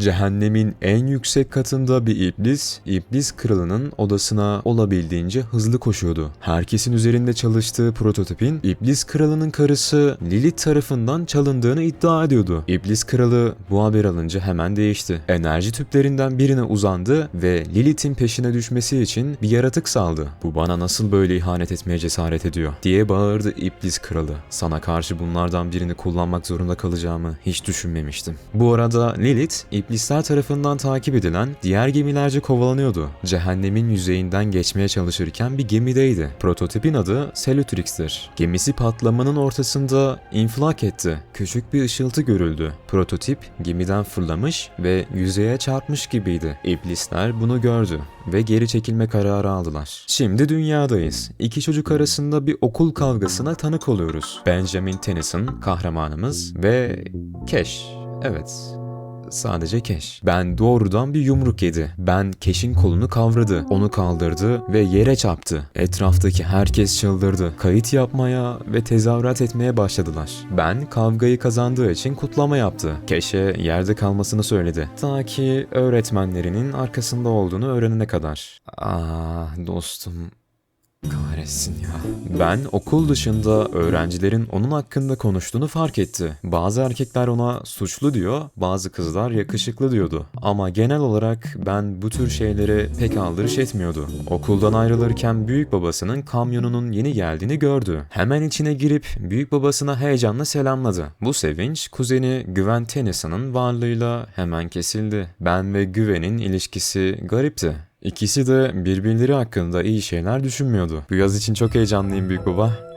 Cehennemin en yüksek katında bir iblis, iblis kralının odasına olabildiğince hızlı koşuyordu. Herkesin üzerinde çalıştığı prototipin iblis kralının karısı Lilith tarafından çalındığını iddia ediyordu. İblis kralı bu haber alınca hemen değişti. Enerji tüplerinden birine uzandı ve Lilith'in peşine düşmesi için bir yaratık saldı. Bu bana nasıl böyle ihanet etmeye cesaret ediyor diye bağırdı iblis kralı. Sana karşı bunlardan birini kullanmak zorunda kalacağımı hiç düşünmemiştim. Bu arada Lilith, iblisler tarafından takip edilen diğer gemilerce kovalanıyordu. Cehennemin yüzeyinden geçmeye çalışırken bir gemideydi. Prototipin adı Selutrix'tir. Gemisi patlamanın ortasında infilak etti. Küçük bir ışıltı görüldü. Prototip gemiden fırlamış ve yüzeye çarpmış gibiydi. İblisler bunu gördü ve geri çekilme kararı aldılar. Şimdi dünyadayız. İki çocuk arasında bir okul kavgasına tanık oluyoruz. Benjamin Tennyson kahramanımız ve Cash. Evet, Sadece Keş. Ben doğrudan bir yumruk yedi. Ben Keş'in kolunu kavradı. Onu kaldırdı ve yere çarptı. Etraftaki herkes çıldırdı. Kayıt yapmaya ve tezahürat etmeye başladılar. Ben kavgayı kazandığı için kutlama yaptı. Keş'e yerde kalmasını söyledi. Ta ki öğretmenlerinin arkasında olduğunu öğrenene kadar. Ah dostum Kahretsin ya. Ben okul dışında öğrencilerin onun hakkında konuştuğunu fark etti. Bazı erkekler ona suçlu diyor, bazı kızlar yakışıklı diyordu. Ama genel olarak ben bu tür şeylere pek aldırış etmiyordu. Okuldan ayrılırken büyük babasının kamyonunun yeni geldiğini gördü. Hemen içine girip büyük babasına heyecanla selamladı. Bu sevinç kuzeni Güven Tennyson'ın varlığıyla hemen kesildi. Ben ve Güven'in ilişkisi garipti. İkisi de birbirleri hakkında iyi şeyler düşünmüyordu. Bu yaz için çok heyecanlıyım büyük baba.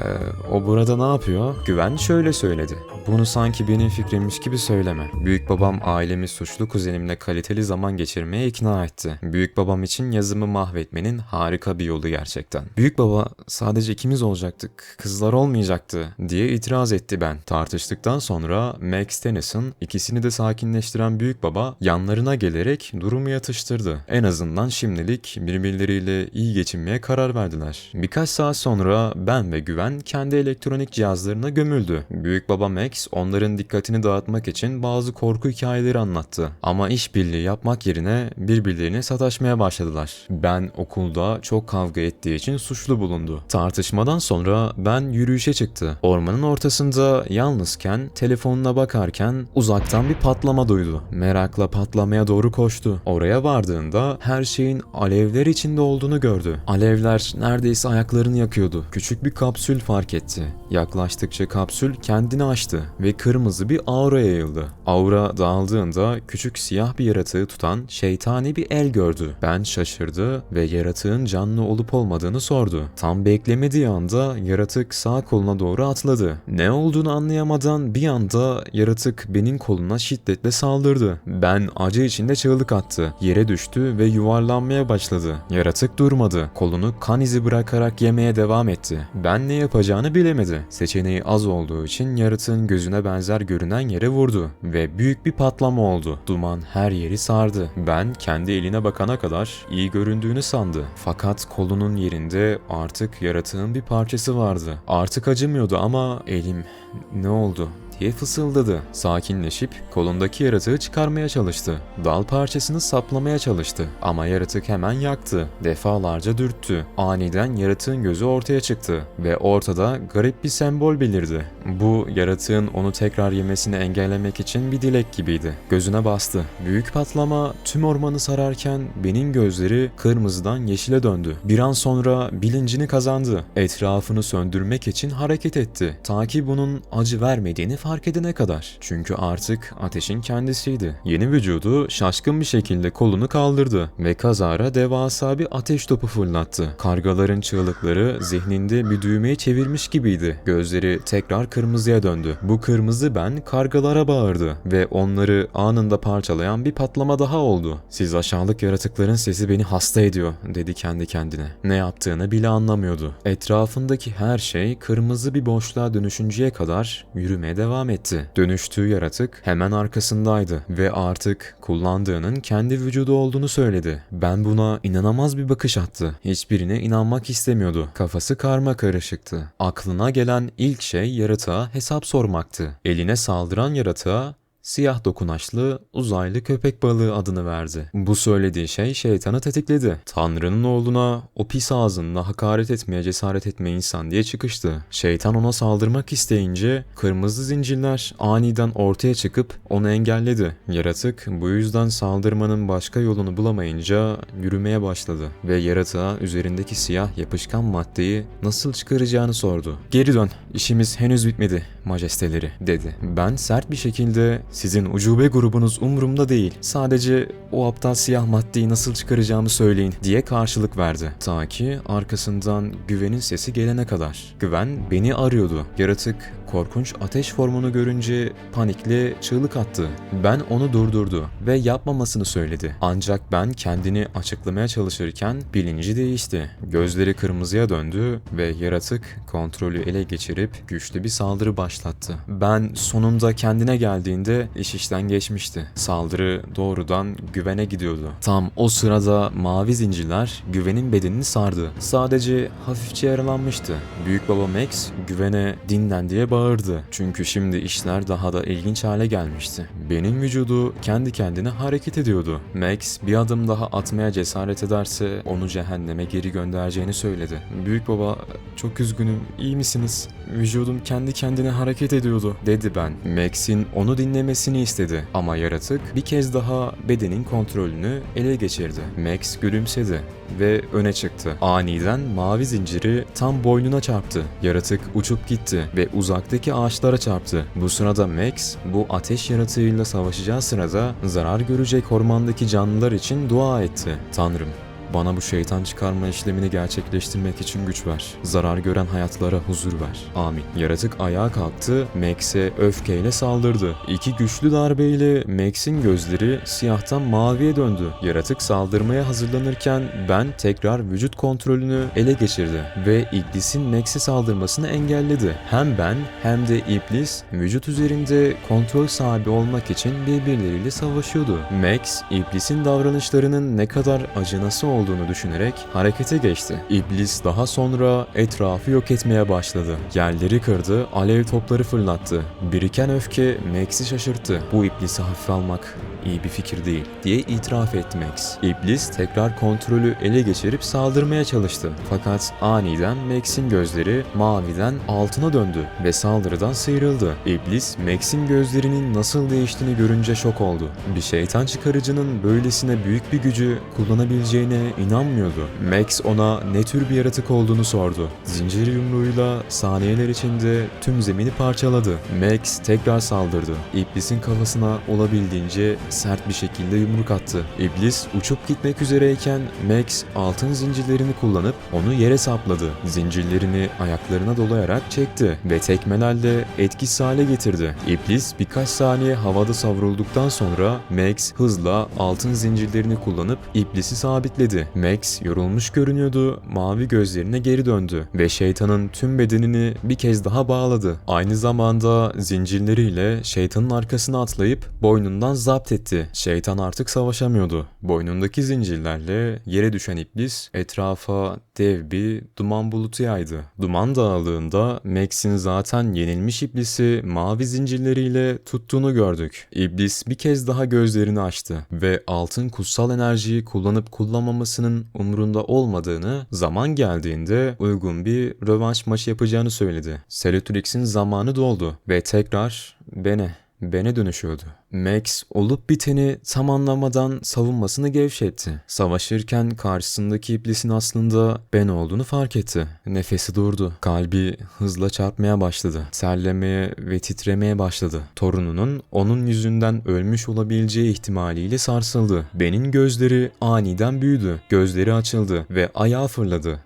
Ee, o burada ne yapıyor? Güven şöyle söyledi. Bunu sanki benim fikrimmiş gibi söyleme. Büyük babam ailemi suçlu kuzenimle kaliteli zaman geçirmeye ikna etti. Büyük babam için yazımı mahvetmenin harika bir yolu gerçekten. Büyük baba sadece ikimiz olacaktık, kızlar olmayacaktı diye itiraz etti ben. Tartıştıktan sonra Max Tennyson ikisini de sakinleştiren büyük baba yanlarına gelerek durumu yatıştırdı. En azından şimdilik birbirleriyle iyi geçinmeye karar verdiler. Birkaç saat sonra ben ve Güven kendi elektronik cihazlarına gömüldü. Büyük baba Max onların dikkatini dağıtmak için bazı korku hikayeleri anlattı. Ama işbirliği yapmak yerine birbirlerine sataşmaya başladılar. Ben okulda çok kavga ettiği için suçlu bulundu. Tartışmadan sonra ben yürüyüşe çıktı. Ormanın ortasında yalnızken telefonuna bakarken uzaktan bir patlama duydu. Merakla patlamaya doğru koştu. Oraya vardığında her şeyin alevler içinde olduğunu gördü. Alevler neredeyse ayaklarını yakıyordu. Küçük bir kapsül fark etti. Yaklaştıkça kapsül kendini açtı ve kırmızı bir aura yayıldı. Aura dağıldığında küçük siyah bir yaratığı tutan şeytani bir el gördü. Ben şaşırdı ve yaratığın canlı olup olmadığını sordu. Tam beklemediği anda yaratık sağ koluna doğru atladı. Ne olduğunu anlayamadan bir anda yaratık benim koluna şiddetle saldırdı. Ben acı içinde çığlık attı. Yere düştü ve yuvarlanmaya başladı. Yaratık durmadı. Kolunu kan izi bırakarak yemeye devam etti. Ben ne yapacağını bilemedi. Seçeneği az olduğu için yaratığın gözüne benzer görünen yere vurdu ve büyük bir patlama oldu. Duman her yeri sardı. Ben kendi eline bakana kadar iyi göründüğünü sandı. Fakat kolunun yerinde artık yaratığın bir parçası vardı. Artık acımıyordu ama elim ne oldu diye fısıldadı. Sakinleşip kolundaki yaratığı çıkarmaya çalıştı. Dal parçasını saplamaya çalıştı ama yaratık hemen yaktı. Defalarca dürttü. Aniden yaratığın gözü ortaya çıktı ve ortada garip bir sembol belirdi. Bu yaratığın onu tekrar yemesini engellemek için bir dilek gibiydi. Gözüne bastı. Büyük patlama tüm ormanı sararken benim gözleri kırmızıdan yeşile döndü. Bir an sonra bilincini kazandı. Etrafını söndürmek için hareket etti. Ta ki bunun acı vermediğini fark edene kadar. Çünkü artık ateşin kendisiydi. Yeni vücudu şaşkın bir şekilde kolunu kaldırdı ve kazara devasa bir ateş topu fırlattı. Kargaların çığlıkları zihninde bir düğmeyi çevirmiş gibiydi. Gözleri tekrar kırmızıya döndü. Bu kırmızı ben kargalara bağırdı ve onları anında parçalayan bir patlama daha oldu. Siz aşağılık yaratıkların sesi beni hasta ediyor dedi kendi kendine. Ne yaptığını bile anlamıyordu. Etrafındaki her şey kırmızı bir boşluğa dönüşünceye kadar yürümeye devam etti. Dönüştüğü yaratık hemen arkasındaydı ve artık kullandığının kendi vücudu olduğunu söyledi. Ben buna inanamaz bir bakış attı. Hiçbirine inanmak istemiyordu. Kafası karma karışıktı. Aklına gelen ilk şey yaratığa hesap sormaktı. Eline saldıran yaratığa siyah dokunaçlı uzaylı köpek balığı adını verdi. Bu söylediği şey şeytanı tetikledi. Tanrı'nın oğluna o pis ağzınla hakaret etmeye cesaret etme insan diye çıkıştı. Şeytan ona saldırmak isteyince kırmızı zincirler aniden ortaya çıkıp onu engelledi. Yaratık bu yüzden saldırmanın başka yolunu bulamayınca yürümeye başladı ve yaratığa üzerindeki siyah yapışkan maddeyi nasıl çıkaracağını sordu. Geri dön, işimiz henüz bitmedi majesteleri dedi. Ben sert bir şekilde sizin ucube grubunuz umurumda değil. Sadece o aptal siyah maddeyi nasıl çıkaracağımı söyleyin diye karşılık verdi. Ta ki arkasından güvenin sesi gelene kadar. Güven beni arıyordu. Yaratık korkunç ateş formunu görünce panikle çığlık attı. Ben onu durdurdu ve yapmamasını söyledi. Ancak ben kendini açıklamaya çalışırken bilinci değişti. Gözleri kırmızıya döndü ve yaratık kontrolü ele geçirip güçlü bir saldırı başlattı. Ben sonunda kendine geldiğinde iş işten geçmişti. Saldırı doğrudan güvene gidiyordu. Tam o sırada mavi zincirler güvenin bedenini sardı. Sadece hafifçe yaralanmıştı. Büyük baba Max güvene dinlen diye bağırdı. Çünkü şimdi işler daha da ilginç hale gelmişti. Benim vücudu kendi kendine hareket ediyordu. Max bir adım daha atmaya cesaret ederse onu cehenneme geri göndereceğini söyledi. Büyük baba çok üzgünüm iyi misiniz? Vücudum kendi kendine hareket ediyordu dedi ben. Max'in onu dinlemesini istedi ama yaratık bir kez daha bedenin kontrolünü ele geçirdi. Max gülümsedi ve öne çıktı. Aniden mavi zinciri tam boynuna çarptı. Yaratık uçup gitti ve uzaktaki ağaçlara çarptı. Bu sırada Max bu ateş yaratığıyla savaşacağı sırada zarar görecek ormandaki canlılar için dua etti. Tanrım bana bu şeytan çıkarma işlemini gerçekleştirmek için güç ver. Zarar gören hayatlara huzur ver. Amin. Yaratık ayağa kalktı, Max'e öfkeyle saldırdı. İki güçlü darbeyle Max'in gözleri siyahtan maviye döndü. Yaratık saldırmaya hazırlanırken ben tekrar vücut kontrolünü ele geçirdi ve iblisin Max'e saldırmasını engelledi. Hem ben hem de iblis vücut üzerinde kontrol sahibi olmak için birbirleriyle savaşıyordu. Max, iblisin davranışlarının ne kadar acınası olduğunu düşünerek harekete geçti. İblis daha sonra etrafı yok etmeye başladı. Yerleri kırdı, alev topları fırlattı. Biriken öfke Max'i şaşırttı. Bu iblisi hafife almak iyi bir fikir değil diye itiraf etti Max. İblis tekrar kontrolü ele geçirip saldırmaya çalıştı. Fakat aniden Max'in gözleri maviden altına döndü ve saldırıdan sıyrıldı. İblis Max'in gözlerinin nasıl değiştiğini görünce şok oldu. Bir şeytan çıkarıcının böylesine büyük bir gücü kullanabileceğine inanmıyordu. Max ona ne tür bir yaratık olduğunu sordu. Zincir yumruğuyla saniyeler içinde tüm zemini parçaladı. Max tekrar saldırdı. İblisin kafasına olabildiğince sert bir şekilde yumruk attı. İblis uçup gitmek üzereyken Max altın zincirlerini kullanıp onu yere sapladı. Zincirlerini ayaklarına dolayarak çekti ve tekmelerle etkisiz hale getirdi. İblis birkaç saniye havada savrulduktan sonra Max hızla altın zincirlerini kullanıp iblisi sabitledi. Max yorulmuş görünüyordu, mavi gözlerine geri döndü ve şeytanın tüm bedenini bir kez daha bağladı. Aynı zamanda zincirleriyle şeytanın arkasına atlayıp boynundan zapt etti. Şeytan artık savaşamıyordu. Boynundaki zincirlerle yere düşen iblis etrafa dev bir duman bulutu yaydı. Duman dağıldığında Max'in zaten yenilmiş iblisi mavi zincirleriyle tuttuğunu gördük. İblis bir kez daha gözlerini açtı ve altın kutsal enerjiyi kullanıp kullanmamasının umurunda olmadığını zaman geldiğinde uygun bir rövanş maçı yapacağını söyledi. Seletrix'in zamanı doldu ve tekrar Bene Ben'e dönüşüyordu. Max olup biteni tam anlamadan savunmasını gevşetti. Savaşırken karşısındaki iblisin aslında Ben olduğunu fark etti. Nefesi durdu. Kalbi hızla çarpmaya başladı. Terlemeye ve titremeye başladı. Torununun onun yüzünden ölmüş olabileceği ihtimaliyle sarsıldı. Ben'in gözleri aniden büyüdü. Gözleri açıldı ve ayağa fırladı.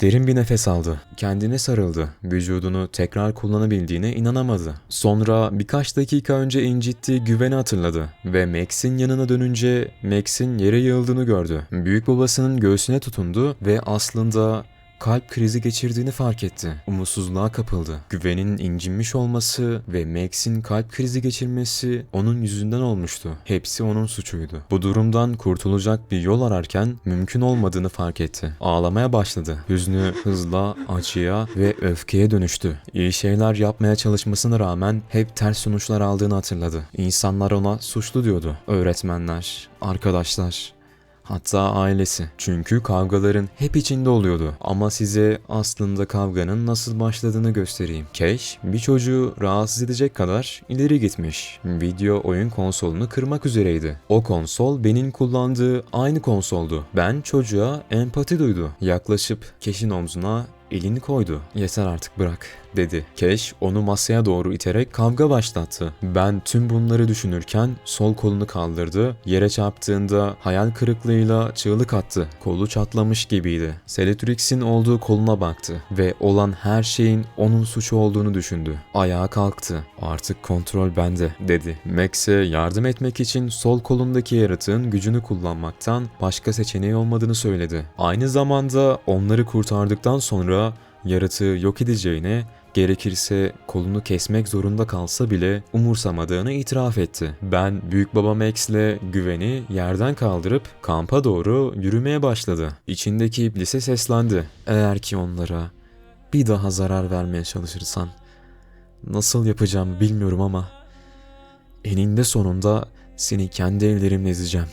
Derin bir nefes aldı. Kendine sarıldı. Vücudunu tekrar kullanabildiğine inanamadı. Sonra birkaç dakika önce incittiği güveni hatırladı ve Max'in yanına dönünce Max'in yere yığıldığını gördü. Büyük babasının göğsüne tutundu ve aslında kalp krizi geçirdiğini fark etti. Umutsuzluğa kapıldı. Güven'in incinmiş olması ve Max'in kalp krizi geçirmesi onun yüzünden olmuştu. Hepsi onun suçuydu. Bu durumdan kurtulacak bir yol ararken mümkün olmadığını fark etti. Ağlamaya başladı. Hüznü hızla acıya ve öfkeye dönüştü. İyi şeyler yapmaya çalışmasına rağmen hep ters sonuçlar aldığını hatırladı. İnsanlar ona suçlu diyordu. Öğretmenler, arkadaşlar, Hatta ailesi. Çünkü kavgaların hep içinde oluyordu. Ama size aslında kavganın nasıl başladığını göstereyim. Cash bir çocuğu rahatsız edecek kadar ileri gitmiş. Video oyun konsolunu kırmak üzereydi. O konsol benim kullandığı aynı konsoldu. Ben çocuğa empati duydu. Yaklaşıp Cash'in omzuna elini koydu. Yeter artık bırak dedi. Cash onu masaya doğru iterek kavga başlattı. Ben tüm bunları düşünürken sol kolunu kaldırdı. Yere çarptığında hayal kırıklığıyla çığlık attı. Kolu çatlamış gibiydi. Seletrix'in olduğu koluna baktı ve olan her şeyin onun suçu olduğunu düşündü. Ayağa kalktı. Artık kontrol bende dedi. Max'e yardım etmek için sol kolundaki yaratığın gücünü kullanmaktan başka seçeneği olmadığını söyledi. Aynı zamanda onları kurtardıktan sonra yaratığı yok edeceğine gerekirse kolunu kesmek zorunda kalsa bile umursamadığını itiraf etti. Ben büyük baba Max'le güveni yerden kaldırıp kampa doğru yürümeye başladı. İçindeki iblise seslendi. Eğer ki onlara bir daha zarar vermeye çalışırsan nasıl yapacağım bilmiyorum ama eninde sonunda seni kendi ellerimle ezeceğim.